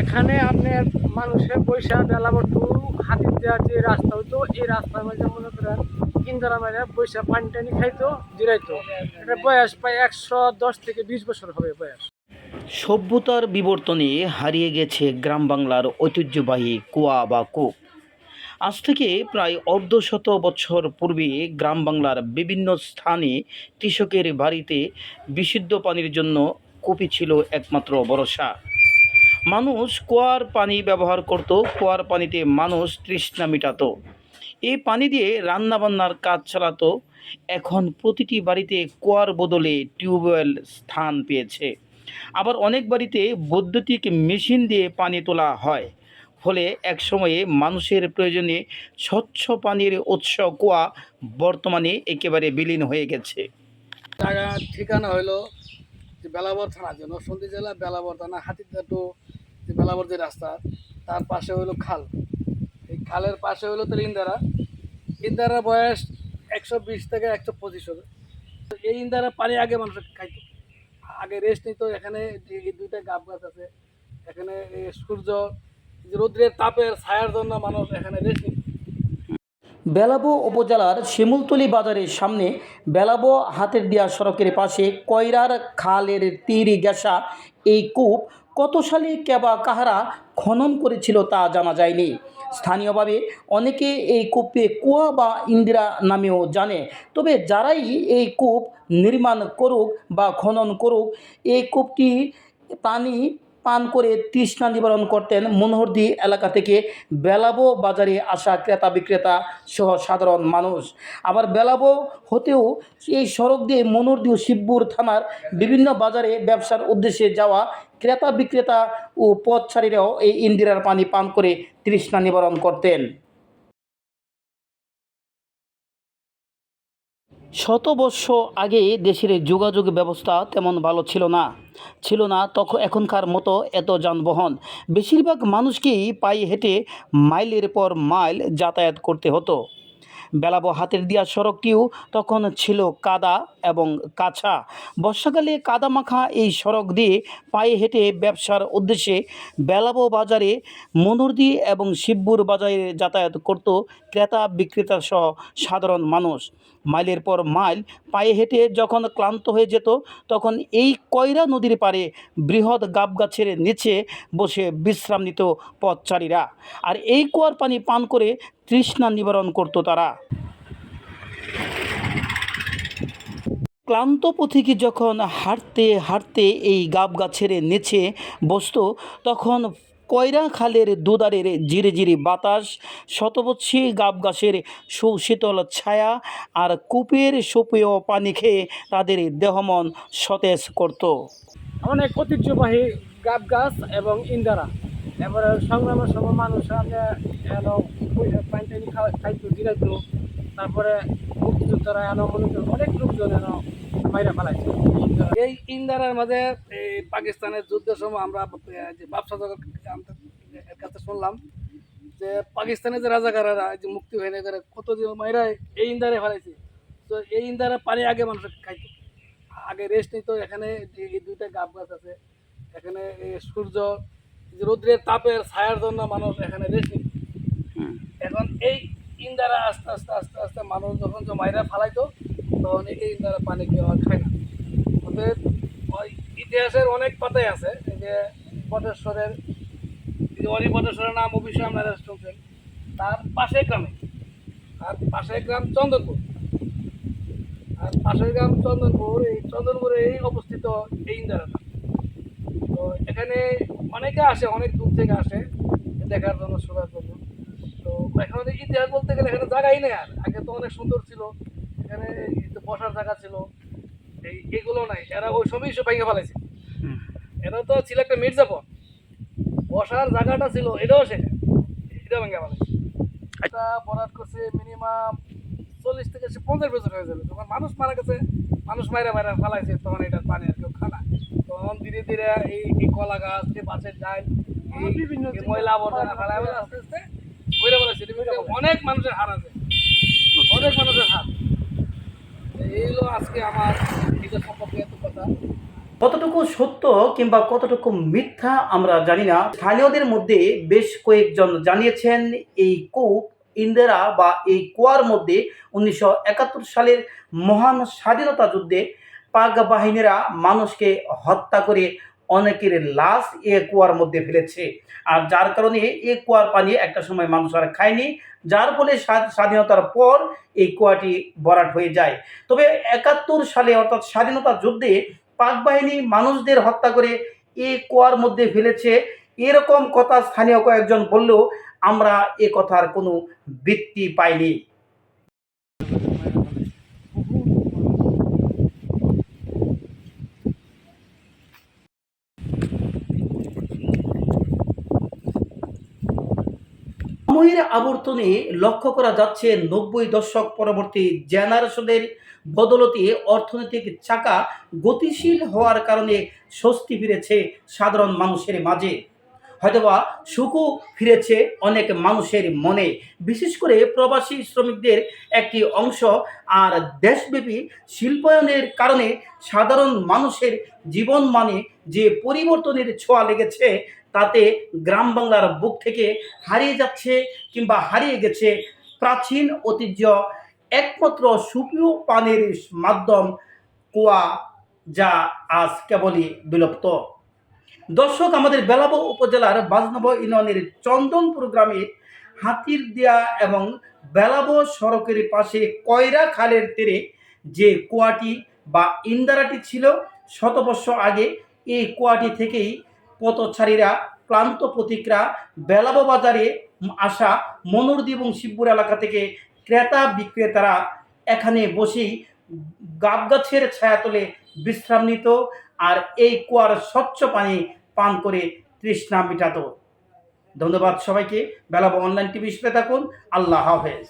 এখানে আপনার মানুষের পয়সা বেলাবটু হাতির দেওয়ার যে রাস্তা হইতো, এই রাস্তার মাঝে মনে করেন ইন্দারা মাঝে পয়সা পানি টানি খাইতো, জিরাইতো। এটা বয়স প্রায় একশো দশ থেকে বিশ বছর হবে বয়স। সভ্যতার বিবর্তনে হারিয়ে গেছে গ্রাম বাংলার ঐতিহ্যবাহী কুয়া বা কূপ। আজ থেকে প্রায় অর্ধশত বছর পূর্বে গ্রাম বাংলার বিভিন্ন স্থানে কৃষকের বাড়িতে বিশুদ্ধ পানির জন্য কূপই ছিল একমাত্র ভরসা। মানুষ কুয়ার পানি ব্যবহার করত, কুয়ার পানিতে মানুষ তৃষ্ণা মেটাতো। এই পানি দিয়ে রান্নাবান্নার কাজ চালাতো। এখন প্রতিটি বাড়িতে কুয়ার বদলে টিউবওয়েল স্থান পেয়েছে। আবার অনেক বাড়িতে বৈদ্যুতিক মেশিন দিয়ে পানি তোলা হয়। ফলে একসময়ে মানুষের প্রয়োজনে স্বচ্ছ পানির উৎস কুয়া বর্তমানে একেবারে বিলীন হয়ে গেছে। ঠিকানা হইল যে বেলাবর থানা যে নরসিংদী জেলা বেলাবর থানা হাতিদা টু যে বেলাবর যে রাস্তা, তার পাশে হইল খাল। এই খালের পাশে হইল তোর ইন্দারা। ইন্দারার বয়স একশো বিশ থেকে একশো পঁচিশ হবে এই ইন্দারা পানি আগে মানুষ খাইতো। আগে রেস্ট নিত, এখানে দুইটা গাব গাছ আছে, এখানে সূর্য রৌদ্রের তাপের ছায়ার জন্য মানুষ এখানে রেস্ট নিত। বেলাবো উপজেলার শিমুলতলি বাজারের সামনে বেলাবো হাতের দেওয়া সড়কের পাশে কয়রার খালের তীর গেসা এই কূপ কত সালে কেবা কাহারা খনন করেছিল তা জানা যায়নি। স্থানীয়ভাবে অনেকে এই কূপে কুয়া বা ইন্দিরা নামেও জানে। তবে যারাই এই কূপ নির্মাণ করুক বা খনন করুক, এই কূপটি পানি পান করে তৃষ্ণা নিবারণ করতেন মনোহরদি এলাকা থেকে বেলাবো বাজারে আসা ক্রেতা বিক্রেতা সহ সাধারণ মানুষ। আবার বেলাবো হতেও এই সড়ক দিয়ে মনোহরদি ও শিবপুর থানার বিভিন্ন বাজারে ব্যবসার উদ্দেশ্যে যাওয়া ক্রেতা বিক্রেতা ও পথচারীরাও এই ইন্দিরার পানি পান করে তৃষ্ণা নিবারণ করতেন। শত বর্ষ আগে দেশের যোগাযোগ ব্যবস্থা তেমন ভালো ছিল না। ছিল না তখন এখনকার মতো এত যানবাহন। বেশিরভাগ মানুষকেই পায়ে হেঁটে মাইলের পর মাইল যাতায়াত করতে হতো। বেলাবো হাতের দিয়া সড়কটিও তখন ছিল কাদা এবং কাছা। বর্ষাকালে কাদা মাখা এই সড়ক দিয়ে পায়ে হেঁটে ব্যবসার উদ্দেশ্যে বেলাবো বাজারে মনুরদি এবং শিবপুর বাজারে যাতায়াত করত ক্রেতা বিক্রেতা সহ সাধারণ মানুষ। মাইলের পর মাইল, পায়ে হেঁটে যখন ক্লান্ত হয়ে যেত, তখন এই কয়রা নদীর পারে বৃহৎ গাব গাছের নিচে বসে বিশ্রাম নিত পথচারীরা। আর এই কুয়ার পানি পান করে তৃষ্ণা নিবারণ করত তারা। ক্লান্ত পথিকে যখন হাঁটতে হাঁটতে এই গাব গাছের নিচে বসতো, তখন কয়রা খালের দুদারের জিরে জিরে বাতাস, শতবৎসী গাব গাছের সুশীতল ছায়া আর কূপের সুপেয় পানি খেয়ে তাদের দেহমন সতেজ করত। অনেক ঐতিহ্যবাহী গাব গাছ এবং ইন্দারা। এবারে সংগ্রামের সময় মানুষ পানি খাইতো, জিরাইতো। তারপরে মুক্তিযোদ্ধারা এলো, মনে অনেক লোকজন এলো। বাইরে ফেলাইছে এই ইন্দারার মাঝে এই পাকিস্তানের যুদ্ধের সময় আমরা যে ব্যবসা এর কাছে শুনলাম যে পাকিস্তানের যে রাজাকারেরা যে মুক্তি হয়ে করে কত যে মাইরা এই ইন্দারে ফেলাইছে তো এই ইন্দারা পানি আগে মানুষ খাইত। আগে রেস্ট নিত এখানে এই দুইটা গাব গাছ আছে এখানে এই সূর্য যে রৌদ্রের তাপের ছায়ার জন্য মানুষ এখানে রেস্ট নিত। এখন এই ইন্দারা আস্তে আস্তে আস্তে আস্তে মানুষ যখন যে মাইরা ফালাইতো তখন এই ইন্দারা পানি কেউ খায় না। অতএব ওই ইতিহাসের অনেক পাতাই আছে। যে বটেশ্বরের এই অলি বটেশ্বরের নাম অবশ্যই আপনারা শুনছেন। তার পাশে গ্রামে। আর পাশের গ্রাম চন্দনপুর। আর পাশের গ্রাম চন্দনপুর, এই চন্দনপুরে এই অবস্থিত এই ইন্দারাটা তো এখানে অনেকে আসে, অনেক দূর থেকে আসে। দেখার জন্য, শোনার জন্য। তো এখন ইতিহাস বলতে গেলে এখানে জায়গাই নেই আর। আগে তো অনেক সুন্দর ছিল। এখানে বসার জায়গা ছিল। এই এগুলো নাই এরা ওই সময়ই সব ভেঙে ফেলাইছে এটা তো ছিল একটা মির্জাপুর। বসার জায়গাটা ছিল এটাও সেখানে এটাও ভেঙে ফেলাইছে এটা বরাদ করছে মিনিমাম চল্লিশ থেকে সে পঞ্চাশ বছর হয়ে যাবে। যখন মানুষ মারা গেছে মানুষ মাইরা মাইরা ফালাইছে তখন এটা পানি আর কেউ খানা তখন ধীরে ধীরে এই এই কলা গাছ এই বাঁশের ডাল এই ময়লা আবর্জনা ফেলা ফেলা আস্তে আস্তে অনেক মানুষের হার আছে। অনেক মানুষের হার। আজকে আমার সম্পর্কে এত কথা। কতটুকু সত্য কিংবা কতটুকু মিথ্যা আমরা জানি না। স্থানীয়দের মধ্যে বেশ কয়েকজন জানিয়েছেন এই কূপ, ইন্দিরা বা এই কুয়ার মধ্যে উনিশশো একাত্তর সালের মহান স্বাধীনতা যুদ্ধে পাক বাহিনীরা মানুষকে হত্যা করে অনেকের লাশ এ কুয়ার মধ্যে ফেলেছে। আর যার কারণে এই কুয়ার পানি একটা সময় মানুষ আর খায়নি, যার ফলে স্বাধ- স্বাধীনতার পর এই কুয়াটি ভরাট হয়ে যায়। তবে একাত্তর সালে অর্থাৎ স্বাধীনতা যুদ্ধে পাক বাহিনী মানুষদের হত্যা করে এই কুয়ার মধ্যে ফেলেছে। এরকম কথা স্থানীয় কয়েকজন বললেও আমরা এ কথার কোনো ভিত্তি পাইনি। সময়ের আবর্তনে লক্ষ্য করা যাচ্ছে নব্বই দশক পরবর্তী জেনারেশনের বদলতে অর্থনৈতিক চাকা গতিশীল হওয়ার কারণে স্বস্তি ফিরেছে সাধারণ মানুষের মাঝে। হয়তোবা সুখও ফিরেছে অনেক মানুষের মনে। বিশেষ করে প্রবাসী শ্রমিকদের একটি অংশ আর দেশব্যাপী শিল্পায়নের কারণে সাধারণ মানুষের জীবন মানে যে পরিবর্তনের ছোঁয়া লেগেছে তাতে গ্রাম বাংলার বুক থেকে হারিয়ে যাচ্ছে কিংবা হারিয়ে গেছে প্রাচীন ঐতিহ্য। একমাত্র সুপ্রিয় পানির মাধ্যম কুয়া, যা আজ কেবলই বিলুপ্ত। দর্শক, আমাদের বেলাবো উপজেলার বাজনব ইউনিয়নের চন্দনপুর গ্রামে হাতির দেয়া এবং বেলাবো সড়কের পাশে কয়রা খালের তীরে যে কুয়াটি বা ইন্দারাটি ছিল, শতবর্ষ আগে এই কুয়াটি থেকেই পথচারীরা, ক্লান্ত প্রতীকরা, বেলাবো বাজারে আসা মনোরদি এবং শিবপুর এলাকা থেকে ক্রেতা বিক্রেতারা এখানে বসেই গাব গাছের ছায়াতলে বিশ্রাম নিত আর এই কুয়ার স্বচ্ছ পানি পান করে তৃষ্ণা মিটাত। ধন্যবাদ সবাইকে। বেলাবো অনলাইন টিভি সাথে থাকুন আল্লাহ হাফেজ।